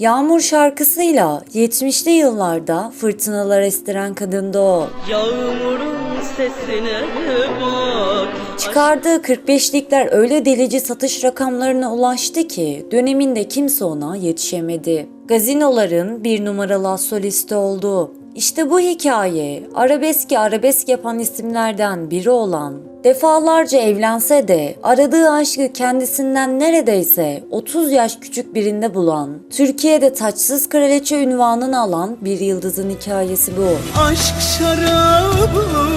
Yağmur şarkısıyla 70'li yıllarda fırtınalar estiren kadındı o. Yağmurun sesine bak Çıkardığı 45'likler öyle delici satış rakamlarına ulaştı ki döneminde kimse ona yetişemedi. Gazinoların bir numaralı solisti oldu. İşte bu hikaye arabeski arabesk yapan isimlerden biri olan defalarca evlense de aradığı aşkı kendisinden neredeyse 30 yaş küçük birinde bulan, Türkiye'de taçsız kraliçe ünvanını alan bir yıldızın hikayesi bu. Aşk şarabın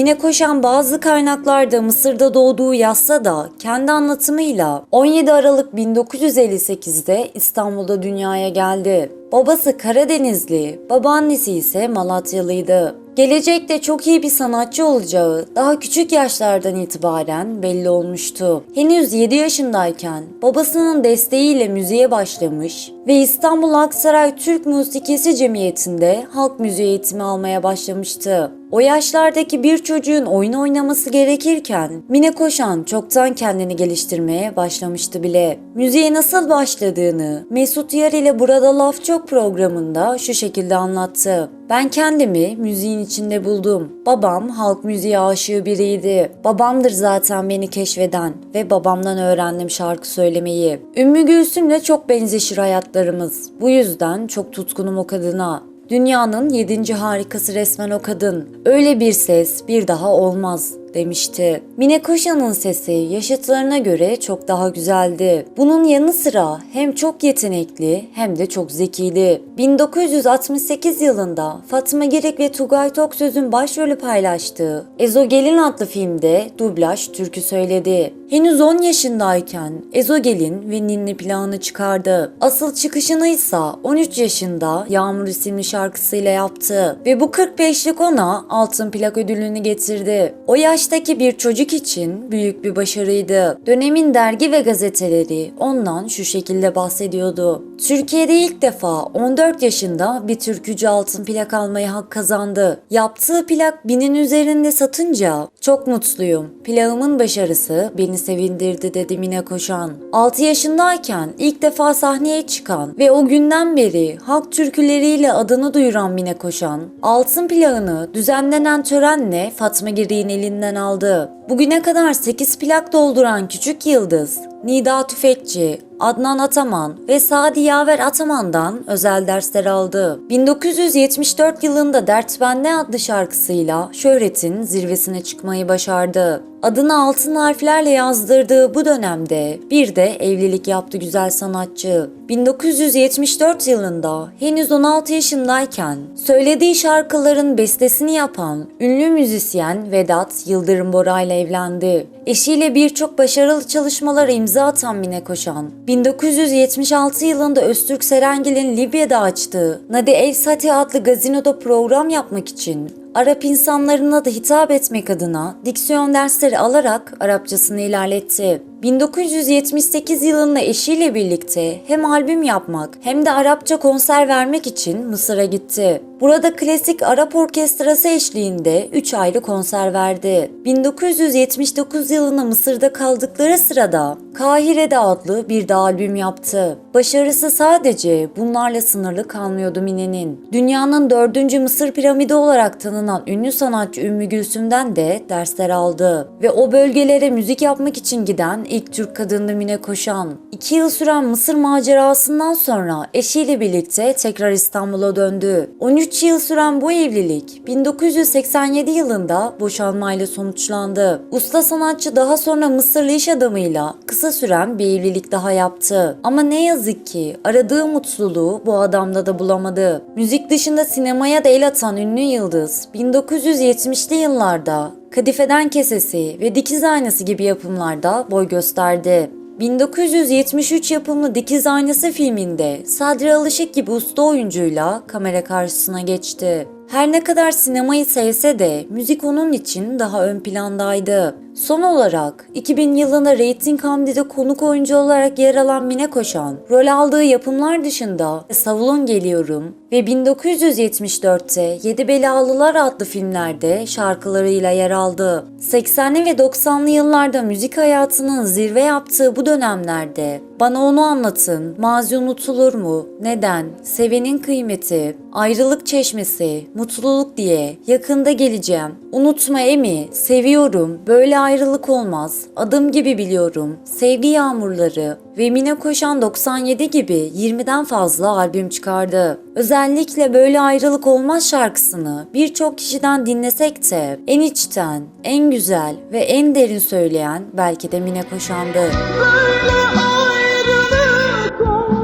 Mine Koşan bazı kaynaklarda Mısır'da doğduğu yazsa da kendi anlatımıyla 17 Aralık 1958'de İstanbul'da dünyaya geldi. Babası Karadenizli, babaannesi ise Malatyalıydı. Gelecekte çok iyi bir sanatçı olacağı daha küçük yaşlardan itibaren belli olmuştu. Henüz 7 yaşındayken babasının desteğiyle müziğe başlamış ve İstanbul Aksaray Türk Musikisi Cemiyeti'nde halk müziği eğitimi almaya başlamıştı. O yaşlardaki bir çocuğun oyun oynaması gerekirken Mine Koşan çoktan kendini geliştirmeye başlamıştı bile. Müziğe nasıl başladığını Mesut Yar ile Burada Laf Çok programında şu şekilde anlattı. Ben kendimi müziğin içinde buldum. Babam halk müziği aşığı biriydi. Babamdır zaten beni keşfeden ve babamdan öğrendim şarkı söylemeyi. Ümmü Gülsüm'le çok benzeşir hayatlarımız. Bu yüzden çok tutkunum o kadına. Dünyanın yedinci harikası resmen o kadın. Öyle bir ses bir daha olmaz demişti. Mine Koşan'ın sesi yaşıtlarına göre çok daha güzeldi. Bunun yanı sıra hem çok yetenekli hem de çok zekiydi. 1968 yılında Fatma Girik ve Tugay Toksöz'ün başrolü paylaştığı Ezogelin adlı filmde dublaj türkü söyledi. Henüz 10 yaşındayken Ezogelin ve Ninni planı çıkardı. Asıl çıkışını ise 13 yaşında Yağmur isimli şarkısıyla yaptı ve bu 45'lik ona altın plak ödülünü getirdi. O yaştaki bir çocuk için büyük bir başarıydı. Dönemin dergi ve gazeteleri ondan şu şekilde bahsediyordu. Türkiye'de ilk defa 14 yaşında bir türkücü altın plak almaya hak kazandı. Yaptığı plak binin üzerinde satınca çok mutluyum. Plağımın başarısı beni sevindirdi dedi Mine Koşan. 6 yaşındayken ilk defa sahneye çıkan ve o günden beri halk türküleriyle adını duyuran Mine Koşan, altın plağını düzenlenen törenle Fatma Giri'nin elinden aldı. Bugüne kadar 8 plak dolduran Küçük Yıldız, Nida Tüfekçi, Adnan Ataman ve Sadi Yaver Ataman'dan özel dersler aldı. 1974 yılında Dert Bende adlı şarkısıyla şöhretin zirvesine çıkmayı başardı. Adını altın harflerle yazdırdığı bu dönemde bir de evlilik yaptı güzel sanatçı. 1974 yılında henüz 16 yaşındayken söylediği şarkıların bestesini yapan ünlü müzisyen Vedat Yıldırım Bora ile evlendi. Eşiyle birçok başarılı çalışmalara imza atan Mine Koşan, 1976 yılında Öztürk Serengil'in Libya'da açtığı Nadi El Sati adlı gazinoda program yapmak için Arap insanlarına da hitap etmek adına diksiyon dersleri alarak Arapçasını ilerletti. 1978 yılında eşiyle birlikte hem albüm yapmak hem de Arapça konser vermek için Mısır'a gitti. Burada klasik Arap orkestrası eşliğinde 3 ayrı konser verdi. 1979 yılında Mısır'da kaldıkları sırada Kahire'de adlı bir de albüm yaptı. Başarısı sadece bunlarla sınırlı kalmıyordu Mine'nin. Dünyanın dördüncü Mısır piramidi olarak tanınan ünlü sanatçı Ümmü Gülsüm'den de dersler aldı. Ve o bölgelere müzik yapmak için giden ilk Türk kadındı Mine Koşan. 2 yıl süren Mısır macerasından sonra eşiyle birlikte tekrar İstanbul'a döndü. 13 yıl süren bu evlilik 1987 yılında boşanmayla sonuçlandı. Usta sanatçı daha sonra Mısırlı iş adamıyla kısa süren bir evlilik daha yaptı. Ama ne yazık ki aradığı mutluluğu bu adamda da bulamadı. Müzik dışında sinemaya da el atan ünlü yıldız 1970'li yıllarda Kadifeden Kesesi ve Dikiz Aynası gibi yapımlarda boy gösterdi. 1973 yapımlı Dikiz Aynası filminde Sadri Alışık gibi usta oyuncuyla kamera karşısına geçti. Her ne kadar sinemayı sevse de müzik onun için daha ön plandaydı. Son olarak 2000 yılında Rating Hamdi'de konuk oyuncu olarak yer alan Mine Koşan, rol aldığı yapımlar dışında Savulun Geliyorum ve 1974'te Yedi Belalılar adlı filmlerde şarkılarıyla yer aldı. 80'li ve 90'lı yıllarda müzik hayatının zirve yaptığı bu dönemlerde Bana Onu Anlatın, Mazi Unutulur mu, Neden, Sevenin Kıymeti, Ayrılık Çeşmesi, Mutluluk diye, Yakında Geleceğim, Unutma Emi, Seviyorum, Böyle Ayrılık Olmaz, Adım Gibi Biliyorum, Sevgi Yağmurları ve Mine Koşan 97 gibi 20'den fazla albüm çıkardı. Özellikle Böyle Ayrılık Olmaz şarkısını birçok kişiden dinlesek de en içten, en güzel ve en derin söyleyen belki de Mine Koşan'dı. Böyle ayrılık olmaz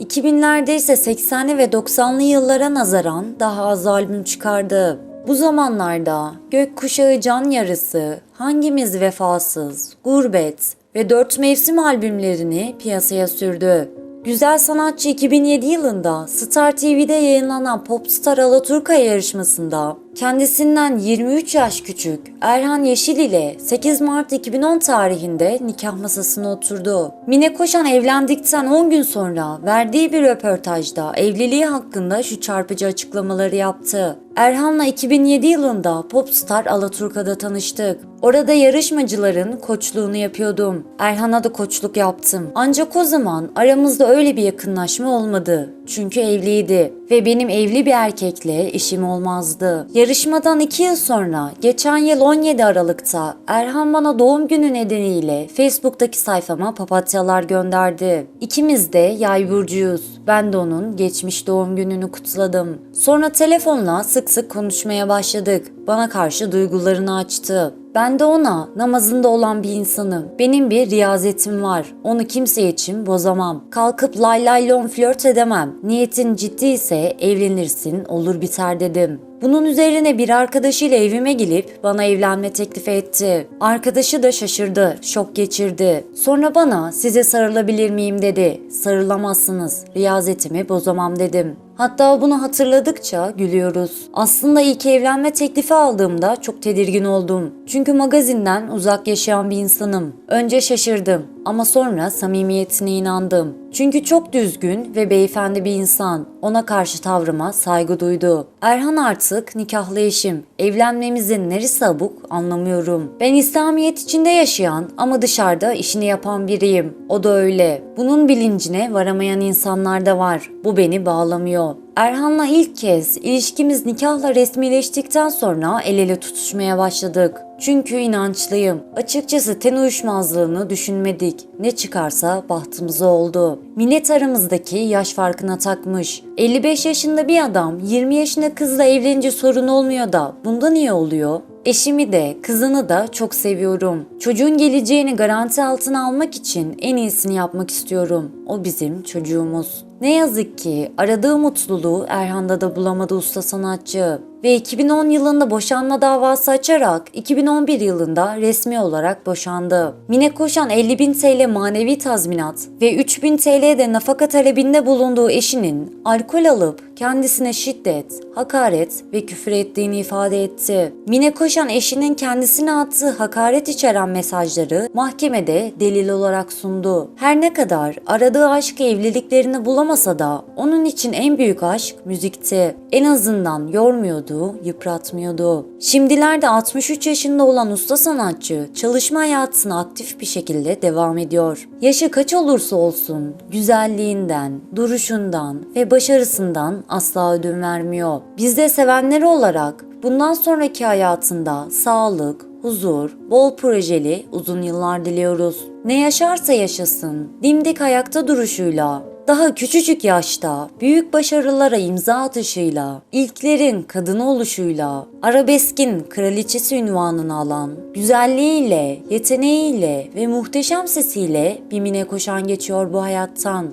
2000'lerde ise 80'li ve 90'lı yıllara nazaran daha az albüm çıkardı. Bu zamanlarda Gökkuşağı Can Yarısı, Hangimiz Vefasız, Gurbet ve Dört Mevsim albümlerini piyasaya sürdü. Güzel Sanatçı 2007 yılında Star TV'de yayınlanan Popstar Alaturka yarışmasında kendisinden 23 yaş küçük Erhan Yeşil ile 8 Mart 2010 tarihinde nikah masasına oturdu. Mine Koşan evlendikten 10 gün sonra verdiği bir röportajda evliliği hakkında şu çarpıcı açıklamaları yaptı. Erhan'la 2007 yılında Popstar Alaturka'da tanıştık. Orada yarışmacıların koçluğunu yapıyordum. Erhan'a da koçluk yaptım. Ancak o zaman aramızda öyle bir yakınlaşma olmadı. Çünkü evliydi ve benim evli bir erkekle işim olmazdı. Yarışmadan 2 yıl sonra geçen yıl 17 Aralık'ta Erhan bana doğum günü nedeniyle Facebook'taki sayfama papatyalar gönderdi. İkimiz de yay burcuyuz. Ben de onun geçmiş doğum gününü kutladım. Sonra telefonla sık sık konuşmaya başladık. Bana karşı duygularını açtı. Ben de ona namazında olan bir insanım. Benim bir riyazetim var. Onu kimse için bozamam. Kalkıp lay lay lon flört edemem. Niyetin ciddi ise evlenirsin olur biter dedim. Bunun üzerine bir arkadaşıyla evime gelip bana evlenme teklifi etti. Arkadaşı da şaşırdı, şok geçirdi. Sonra bana size sarılabilir miyim dedi. Sarılamazsınız, riyazetimi bozamam dedim. Hatta bunu hatırladıkça gülüyoruz. Aslında ilk evlenme teklifi aldığımda çok tedirgin oldum. Çünkü magazinden uzak yaşayan bir insanım. Önce şaşırdım ama sonra samimiyetine inandım. Çünkü çok düzgün ve beyefendi bir insan. Ona karşı tavrıma saygı duydu. Erhan artık nikahlı eşim. Evlenmemizin neresi abuk anlamıyorum. Ben İslamiyet içinde yaşayan ama dışarıda işini yapan biriyim. O da öyle. Bunun bilincine varamayan insanlar da var. Bu beni bağlamıyor. Erhan'la ilk kez ilişkimiz nikahla resmileştikten sonra el ele tutuşmaya başladık. Çünkü inançlıyım. Açıkçası ten uyuşmazlığını düşünmedik. Ne çıkarsa bahtımıza oldu. Millet aramızdaki yaş farkına takmış. 55 yaşında bir adam 20 yaşında kızla evlenince sorun olmuyor da bunda niye oluyor? Eşimi de kızını da çok seviyorum. Çocuğun geleceğini garanti altına almak için en iyisini yapmak istiyorum. O bizim çocuğumuz. Ne yazık ki aradığı mutluluğu Erhan'da da bulamadı usta sanatçı ve 2010 yılında boşanma davası açarak 2011 yılında resmi olarak boşandı. Mine Koşan 50 bin TL manevi tazminat ve 3 bin TL de nafaka talebinde bulunduğu eşinin alkol alıp kendisine şiddet, hakaret ve küfür ettiğini ifade etti. Mine Koşan eşinin kendisine attığı hakaret içeren mesajları mahkemede delil olarak sundu. Her ne kadar aradığı aşk evliliklerini bulamasa da onun için en büyük aşk müzikti. En azından yormuyordu, yıpratmıyordu. Şimdilerde 63 yaşında olan usta sanatçı çalışma hayatına aktif bir şekilde devam ediyor. Yaşı kaç olursa olsun güzelliğinden, duruşundan ve başarısından asla ödün vermiyor. Biz de sevenleri olarak bundan sonraki hayatında sağlık, huzur, bol projeli uzun yıllar diliyoruz. Ne yaşarsa yaşasın, dimdik ayakta duruşuyla, daha küçücük yaşta büyük başarılara imza atışıyla, ilklerin kadını oluşuyla, arabeskin kraliçesi ünvanını alan, güzelliğiyle, yeteneğiyle ve muhteşem sesiyle bir mine koşan geçiyor bu hayattan.